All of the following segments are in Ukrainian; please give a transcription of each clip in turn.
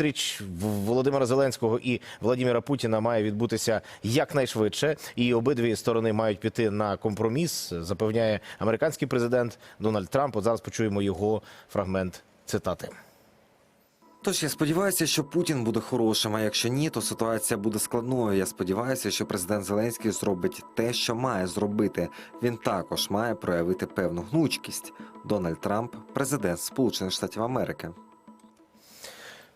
Зустріч Володимира Зеленського і Владимира Путіна має відбутися якнайшвидше, і обидві сторони мають піти на компроміс. Запевняє американський президент Дональд Трамп. От зараз почуємо його фрагмент цитати. Тож я сподіваюся, що Путін буде хорошим. А якщо ні, то ситуація буде складною. Я сподіваюся, що президент Зеленський зробить те, що має зробити. Він також має проявити певну гнучкість. Дональд Трамп, президент Сполучених Штатів Америки.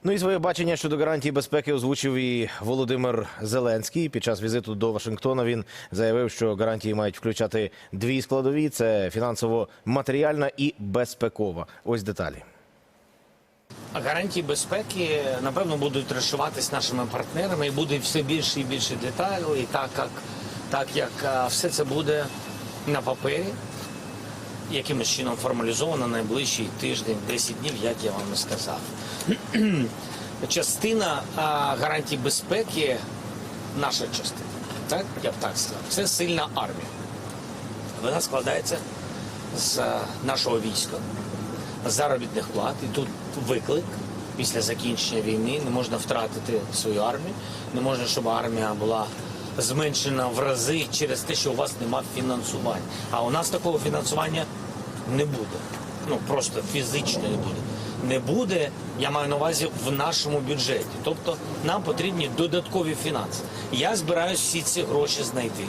Ну і своє бачення щодо гарантії безпеки озвучив і Володимир Зеленський. Під час візиту до Вашингтона він заявив, що гарантії мають включати дві складові: це фінансово-матеріальна і безпекова. Ось деталі. Гарантії безпеки напевно будуть розшиватись нашими партнерами і буде все більше і більше деталей, так як, так як все це буде на папері, якимось чином формалізовано найближчий тиждень, 10 днів, як я вам і сказав. Частина гарантій безпеки, наша частина, так я б так сказав, це сильна армія. Вона складається з нашого війська, заробітних плат. І тут виклик після закінчення війни. Не можна втратити свою армію, не можна, щоб армія була зменшена в рази через те, що у вас нема фінансування. А у нас такого фінансування не буде. Ну просто фізично не буде. Не буде, я маю на увазі в нашому бюджеті. Тобто нам потрібні додаткові фінанси. Я збираюсь всі ці гроші знайти.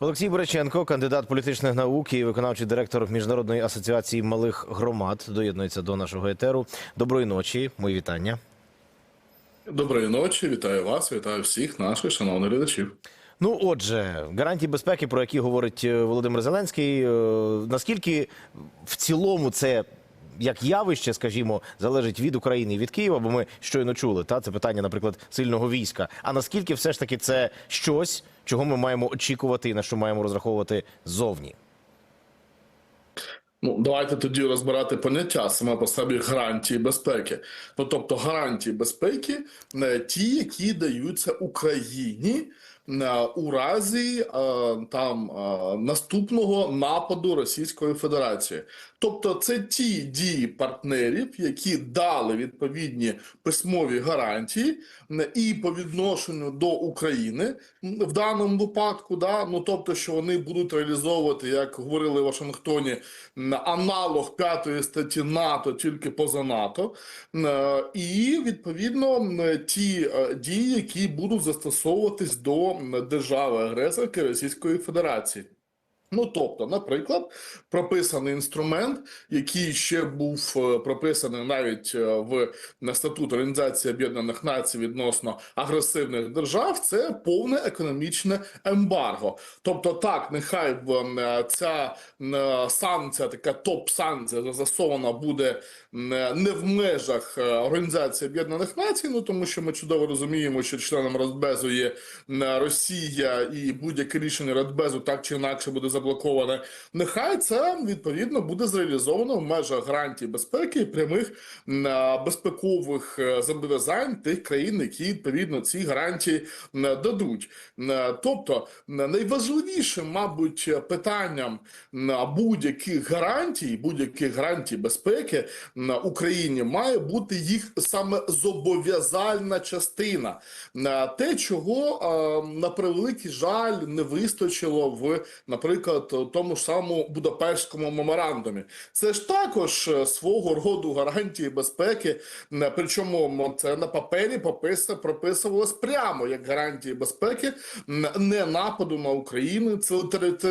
Олексій Бориченко, кандидат політичних наук і виконавчий директор Міжнародної асоціації малих громад, доєднується до нашого етеру. Доброї ночі, мої вітання. Доброї ночі, вітаю вас, вітаю всіх наших шановних глядачів. Ну, отже, гарантії безпеки, про які говорить е, Володимир Зеленський, е, наскільки в цілому це як явище, скажімо, залежить від України і від Києва, бо ми щойно чули, та це питання, наприклад, сильного війська. А наскільки все ж таки це щось, чого ми маємо очікувати і на що маємо розраховувати ззовні? Ну, давайте тоді розбирати поняття саме по собі гарантії безпеки. Ну, тобто гарантії безпеки е, ті, які даються Україні е, у разі е, там наступного нападу Російської Федерації. Тобто, це ті дії партнерів, які дали відповідні письмові гарантії і по відношенню до України в даному випадку, да, ну тобто, що вони будуть реалізовувати, як говорили в Вашингтоні, аналог п'ятої статті НАТО, тільки поза НАТО, Е, і відповідно ті е, дії, які будуть застосовуватись до держави-агресорки Російської Федерації. Ну, тобто, наприклад, прописаний інструмент, який ще був е, прописаний навіть е, в статут Організації Об'єднаних Націй відносно агресивних держав, це повне економічне ембарго. Тобто, так, нехай е, ця санкція, така топ-санкція застосована буде не в межах Організації Об'єднаних Націй, ну тому що ми чудово розуміємо, що членом Радбезу є Росія і будь-яке рішення Радбезу так чи інакше буде заблоковане. Нехай це відповідно буде зреалізовано в межах гарантій безпеки і прямих безпекових е, зобов'язань тих країн, які відповідно ці гарантії дадуть. Тобто найважливішим, мабуть, питанням будь-яких гарантій, будь-яких гарантій безпеки м, Україні має бути їх саме зобов'язальна частина. Те, чого на превеликий жаль не вистачило в, наприклад, тому ж самому Будапештському меморандумі. Це ж також е, свого роду гарантії безпеки. Е, Причому це на папері прописувалось прямо як гарантії безпеки не нападу на Україну, це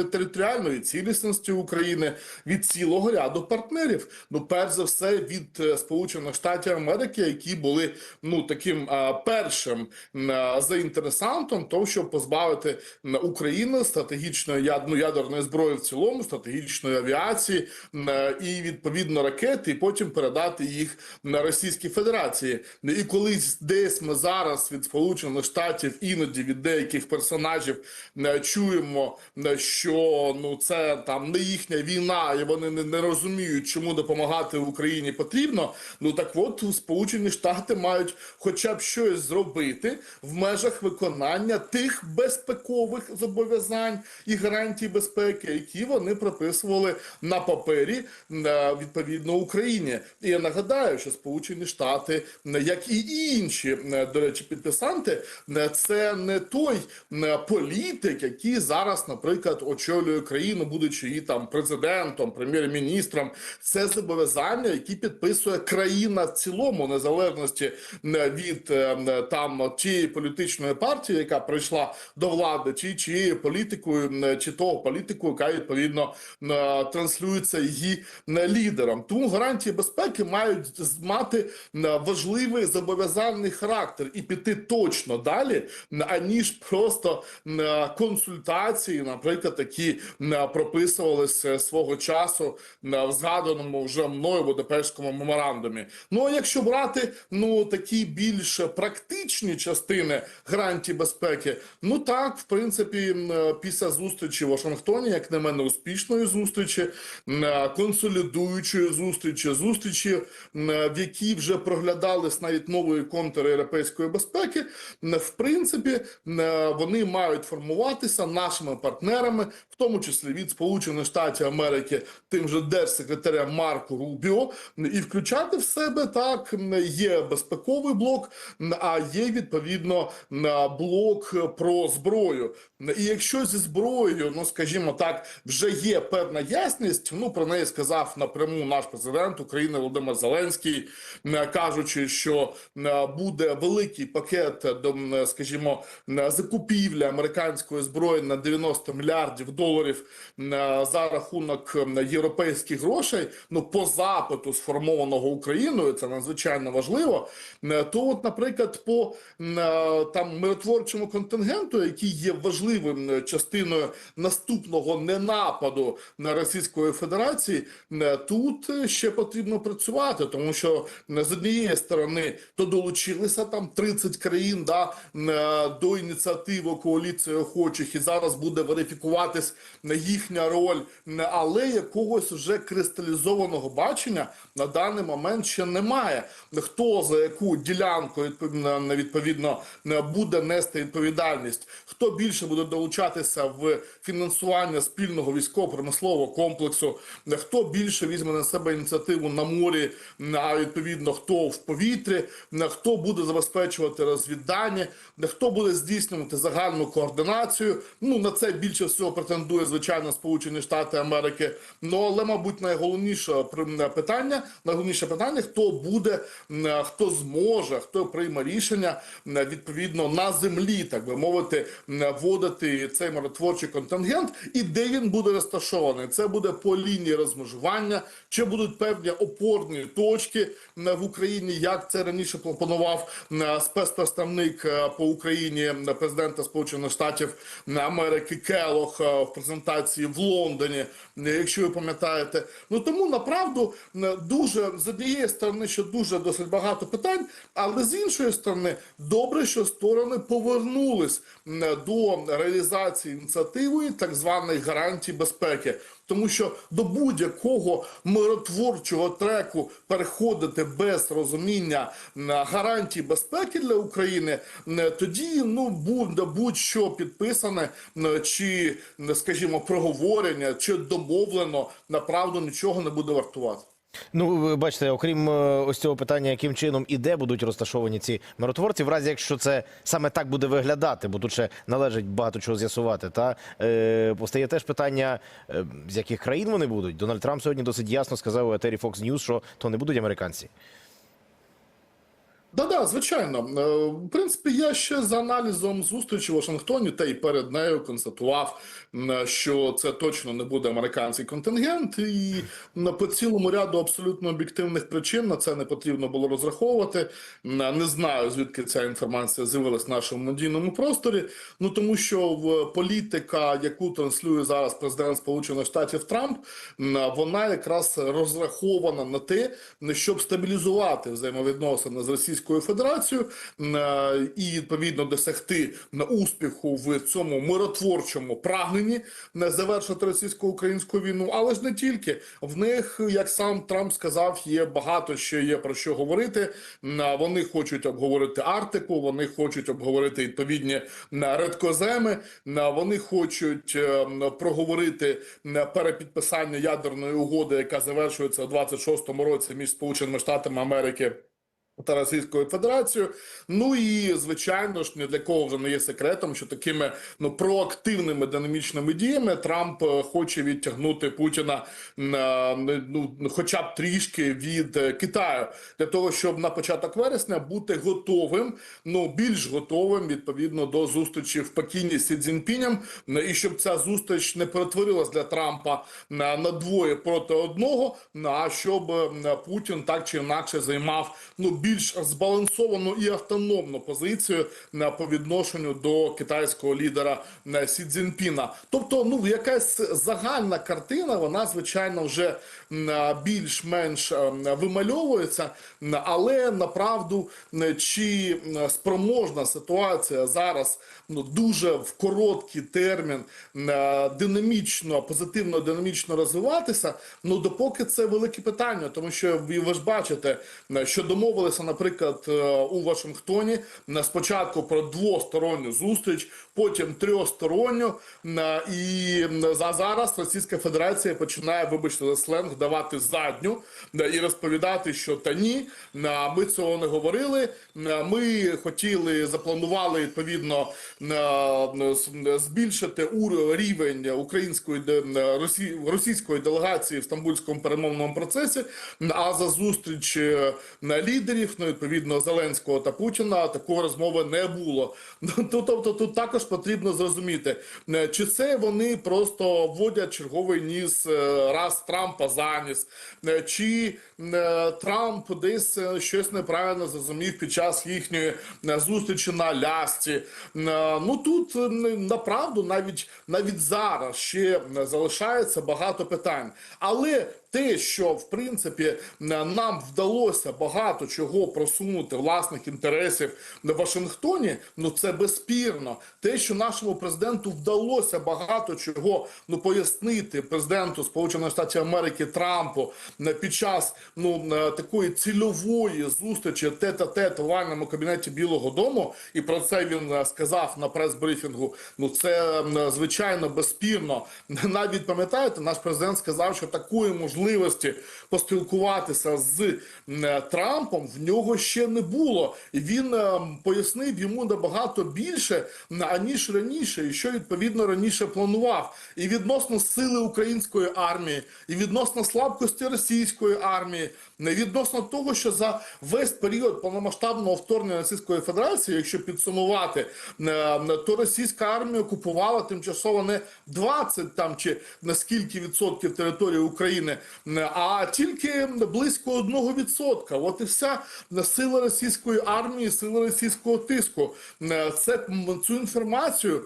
територіальної цілісності України від цілого ряду партнерів. Ну, перш за все, від е, Сполучених Штатів Америки, які були ну таким першим м, а, заінтересантом, того, щоб позбавити Україну стратегічної ну, ядерної зброї в цілому, стратегічної авіації е, і відповідно ракети, і потім передати їх на Російській Федерації. І колись десь ми зараз від Сполучених Штатів іноді від деяких персонажів е, чуємо, е, що ну це там не їхня війна, і вони не, не розуміють, чому допомагати Україні потрібно. Ну так от Сполучені Штати мають хоча б щось зробити в межах виконання тих безпекових зобов'язань і гарантій безпеки. Безпеки, які вони прописували на папері е, відповідно Україні. І я нагадаю, що Сполучені Штати, е, як і інші, е, до речі, підписанти, це не той політик, який зараз, наприклад, очолює країну, будучи її там президентом, прем'єр-міністром. Це зобов'язання, які підписує країна в цілому, незалежності від там тієї політичної партії, яка прийшла до влади, чи чиєю політикою, чи того політику, яка відповідно е, транслюється її е, лідером. Тому гарантії безпеки мають мати е, важливий зобов'язальний характер і піти точно далі, аніж просто консультації, наприклад, які прописувалися свого часу в згаданому вже мною Будапештському меморандумі. Ну а якщо брати ну такі більш практичні частини гарантій безпеки, ну так, в принципі, після зустрічі в Вашингтоні, як на мене, успішної зустрічі, е, консолідуючої зустрічі, зустрічі, е, в якій вже проглядались навіть нової контури європейської безпеки, м, в принципі, е, вони мають формуватися нашими партнерами, в тому числі від Сполучених Штатів Америки, тим же держсекретарем Марко Рубіо, і включати в себе так є безпековий блок, а є відповідно блок про зброю. І якщо зі зброєю, ну скажімо так, вже є певна ясність. Ну про неї сказав напряму наш президент України Володимир Зеленський, кажучи, що буде великий пакет скажімо, м, закупівлі американської зброї на 90 мільярдів доларів за рахунок європейських грошей. Ну по запиту сформованого Україною, це надзвичайно важливо. То, от, наприклад, по е, там миротворчому контингенту, який є важливим частиною наступного ненападу на Російської Федерації, е, тут е, ще потрібно працювати, тому що е, з однієї сторони то долучилися там 30 країн да, до ініціативи коаліції охочих, і зараз буде верифікуватись їхня роль, але якогось вже кристалізованого бачення на даний момент ще немає. Хто за яку ділянку відповідно буде нести відповідальність, хто більше буде долучатися в фінансування спільного військово-промислового комплексу, хто більше візьме на себе ініціативу на морі, а відповідно хто в повітрі, хто буде забезпечувати розвіддані, хто буде здійснювати загальну координацію. Ну на це більше всього претендує звичайно Сполучені Штати Америки. Ну але, мабуть, найголовніше питання, найголовніше питання, хто буде, хто зможе, хто прийме рішення відповідно на землі, так би мовити, вводити цей миротворчий контингент, і де він буде розташований. Це буде по лінії розмежування, чи будуть певні опорні точки в Україні, як це раніше пропонував м, спецпредставник е, по Україні президента Сполучених Штатів Америки Келох е, в презентації в Лондоні, якщо ви пам'ятаєте. Ну тому направду дуже з однієї сторони, що дуже досить багато питань, але з іншої сторони, добре, що сторони повернулись до реалізації ініціативи так званих гарантій безпеки. Тому що до будь-якого миротворчого треку переходити без розуміння гарантій безпеки для України, тоді ну буде будь-що підписане чи, скажімо, проговорення, чи домовлено, направду нічого не буде вартувати. Ну, бачите, окрім е, ось цього питання, яким чином і де будуть розташовані ці миротворці, в разі якщо це саме так буде виглядати, бо тут ще належить багато чого з'ясувати. Та е, постає теж питання, е, з яких країн вони будуть. Дональд Трамп сьогодні досить ясно сказав у етері Fox News, що то не будуть американці. Да, да, звичайно. Е, В принципі, я ще за аналізом зустрічі в Вашингтоні та й перед нею констатував, що це точно не буде американський контингент, і по цілому ряду абсолютно об'єктивних причин на це не потрібно було розраховувати. Не знаю, звідки ця інформація з'явилась в нашому медійному просторі. Ну тому що в політика, яку транслює зараз президент Сполучених Штатів Трамп, вона якраз розрахована на те, щоб стабілізувати взаємовідносини з Російською Федерацією е, і відповідно досягти успіху в цьому миротворчому прагненні не завершити російсько-українську війну, але ж не тільки в них, як сам Трамп сказав, є багато ще є про що говорити. М, Вони хочуть обговорити Арктику, вони хочуть обговорити відповідні м, редкоземи. Вони хочуть е, проговорити перепідписання ядерної угоди, яка завершується у 26-му році між Сполученими Штатами Америки. Та Російською Федерацією, ну і звичайно ж, ні для кого вже не є секретом, що такими ну проактивними динамічними діями Трамп е, хоче відтягнути Путіна на ну, хоча б трішки від е, Китаю, для того, щоб на початок вересня бути готовим, ну більш готовим відповідно до зустрічі в Пекіні з Цзіньпінем, е, і щоб ця зустріч не перетворилась для Трампа на, на двоє проти одного, а щоб е, Путін так чи інакше займав ну більш збалансовану і автономну позицію по відношенню до китайського лідера е, Сі Цзіньпіна. Тобто, ну якась загальна картина, вона звичайно вже е, більш-менш е, вимальовується, але направду чи спроможна ситуація зараз ну дуже в короткий термін динамічно, позитивно динамічно розвиватися. Ну допоки це велике питання, тому що ви, ж бачите, що домовилися, наприклад, е, у Вашингтоні спочатку про двосторонню зустріч, потім трьохсторонню, е, і за зараз Російська Федерація починає, вибачте за сленг, давати задню е, і розповідати, що та ні, ми цього не говорили. Ми хотіли, запланували відповідно збільшити рівень української російської делегації в стамбульському перемовному процесі. А за зустріч е, лідерів, ну відповідно Зеленського та Путіна, такої розмови не було. Ну, Тобто, тут також потрібно зрозуміти, е, чи це вони просто вводять черговий ніс е, раз Трампа заніс, е, чи Трамп десь щось неправильно зрозумів під час їхньої зустрічі на Алясці. Е, Ну тут направду навіть навіть зараз ще залишається багато питань, але те, що в принципі е, нам вдалося багато чого просунути власних інтересів на Вашингтоні, ну це безспірно. Те, що нашому президенту вдалося багато чого ну пояснити президенту Сполучених Штатів Америки Трампу е, під час ну е, такої цільової зустрічі тет-а-тет в овальному кабінеті Білого Дому, і про це він сказав на прес-брифінгу. Ну це звичайно безспірно. Навіть пам'ятаєте, наш президент сказав, що такої можливості поспілкуватися з Трампом в нього ще не було, і він е, пояснив йому набагато більше аніж раніше, і що відповідно раніше планував. І відносно сили української армії, і відносно слабкості російської армії, відносно того, що за весь період повномасштабного вторгнення Російської Федерації, якщо підсумувати, е, то російська армія окупувала тимчасово не 20 там чи на скільки відсотків території України, е, а тільки близько одного відсотка. От і вся сила російської армії, сила російського тиску. Е, Це цю інформацію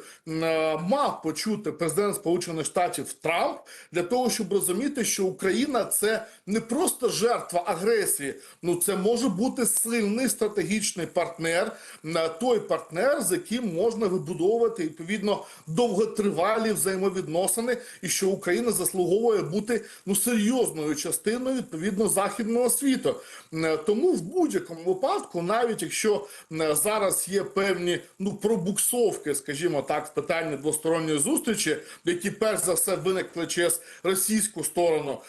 мав почути президент Сполучених Штатів Трамп для того, щоб розуміти, що Україна це не просто жертва агресії, ну це може бути сильний стратегічний партнер, е, той партнер, з яким можна вибудовувати відповідно довготривалі взаємовідносини, і що Україна заслуговує бути ну серйозною частиною відповідно західного світу. Е, Тому в будь-якому випадку, навіть якщо е, зараз є певні ну пробуксовки, скажімо так, в питанні двосторонньої зустрічі, які перш за все виникли через російську сторону,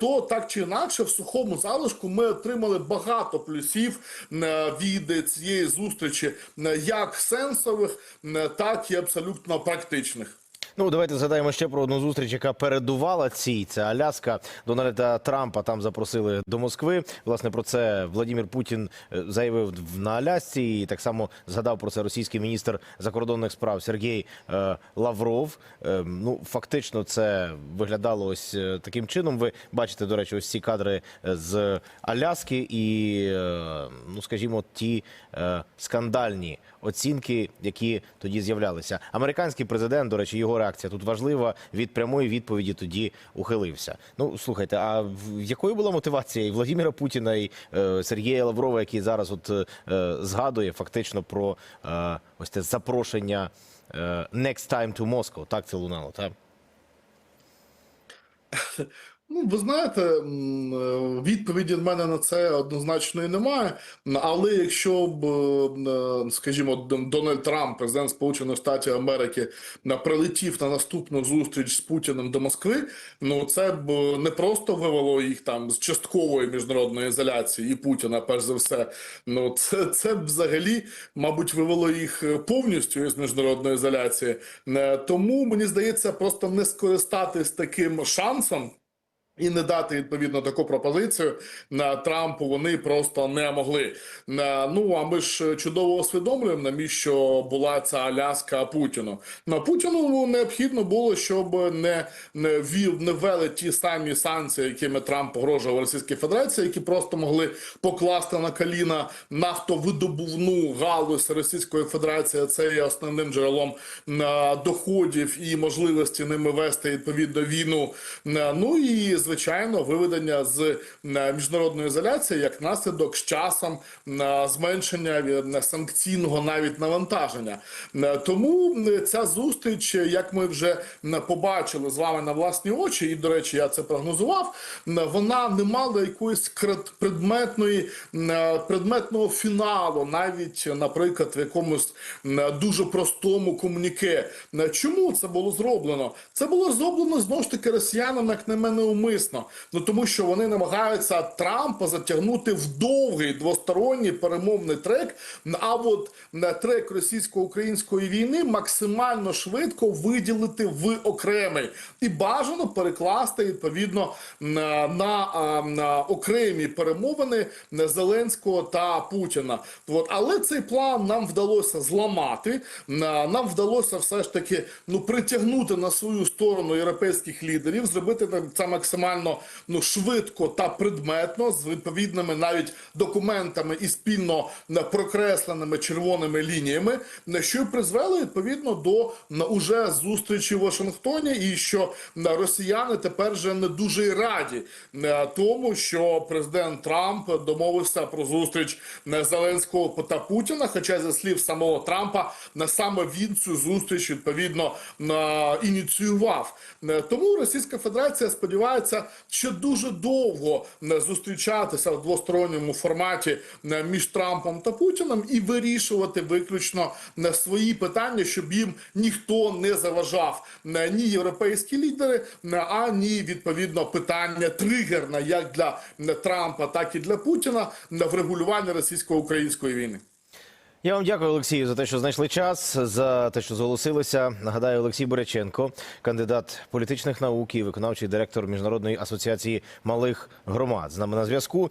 то так чи інакше в сухому залишку ми отримали багато плюсів е, від цієї зустрічі, е, як сенсових, е, так і абсолютно практичних. Ну, давайте згадаємо ще про одну зустріч, яка передувала цій. Це Аляска. Дональда Трампа там запросили до Москви. Власне, про це Владимир Путін е, заявив на Алясці. І так само згадав про це російський міністр закордонних справ Сергій е, Лавров. Е, ну, фактично, це виглядало ось таким чином. Ви бачите, до речі, ось ці кадри з Аляски і, ну, скажімо, ті скандальні оцінки, які тоді з'являлися. Американський президент, до речі, його реакція реакція тут важлива. Від прямої відповіді тоді ухилився. Ну слухайте, а якою була мотивація і Владимира Путіна і е, Сергія Лаврова, який зараз от е, згадує фактично про е, ось це запрошення е, next time to Moscow. Так це лунало, так? Ну, ви знаєте, е, відповіді в мене на це однозначної немає. Але якщо б, е, скажімо, Д- Дональд Трамп, президент Сполучених Штатів Америки, прилетів на наступну зустріч з Путіним до Москви, ну це б не просто вивело їх там з часткової міжнародної ізоляції і Путіна, перш за все. Ну це, це б взагалі, мабуть, вивело їх е, повністю із міжнародної ізоляції. Е, Тому мені здається, просто не скористатись таким шансом. І не дати відповідно таку пропозицію на Трампу вони просто не могли. Ну а ми ж чудово усвідомлюємо, навіщо була ця Аляска Путіну. На Путіну необхідно було, щоб не, не вів не ввели ті самі санкції, якими Трамп погрожував Російській Федерації, які просто могли покласти на коліна нафтовидобувну галузь Російської Федерації. Це є основним джерелом е, доходів і можливості ними вести відповідно війну. Е, Ну і звичайно, виведення з міжнародної ізоляції як наслідок з часом зменшення е, санкційного навіть навантаження. Е, Тому ця зустріч, е, як ми вже побачили з вами на власні очі, і до речі, я це прогнозував. Вона не мала якоїсь предметної предметного фіналу, навіть, наприклад, в якомусь дуже простому комуніке. Чому це було зроблено? Це було зроблено знову ж таки росіянам, як на мене, умисно. Ну тому що вони намагаються Трампа затягнути в довгий двосторонній перемовний трек. А от трек російсько-української війни максимально швидко виділити в окремий і бажано перекласти відповідно на, на, на окремі перемовини Зеленського та Путіна. От але цей план нам вдалося зламати. Нам вдалося все ж таки ну притягнути на свою сторону європейських лідерів, зробити це максимально ну швидко та предметно з відповідними навіть документами і спільно е, прокресленими червоними лініями, на що й призвело відповідно до уже зустрічі в Вашингтоні, і що росіяни тепер вже не дуже й раді е, тому, що президент Трамп домовився про зустріч е, Зеленського та Путіна. Хоча за слів самого Трампа, саме він цю зустріч відповідно е, ініціював. Е, Тому Російська Федерація сподівається, що дуже довго е, зустрічатися в двосторонньому форматі е, між Трампом та Путіним і вирішувати виключно е, свої питання, щоб їм ніхто не заважав. Ні європейські лідери, ані відповідно питання тригерне як для Трампа, так і для Путіна на врегулювання російсько-української війни. Я вам дякую, Олексію, за те, що знайшли час, за те, що зголосилися. Нагадаю, Олексій Боряченко, кандидат політичних наук і виконавчий директор Міжнародної асоціації малих громад. З нами на зв'язку.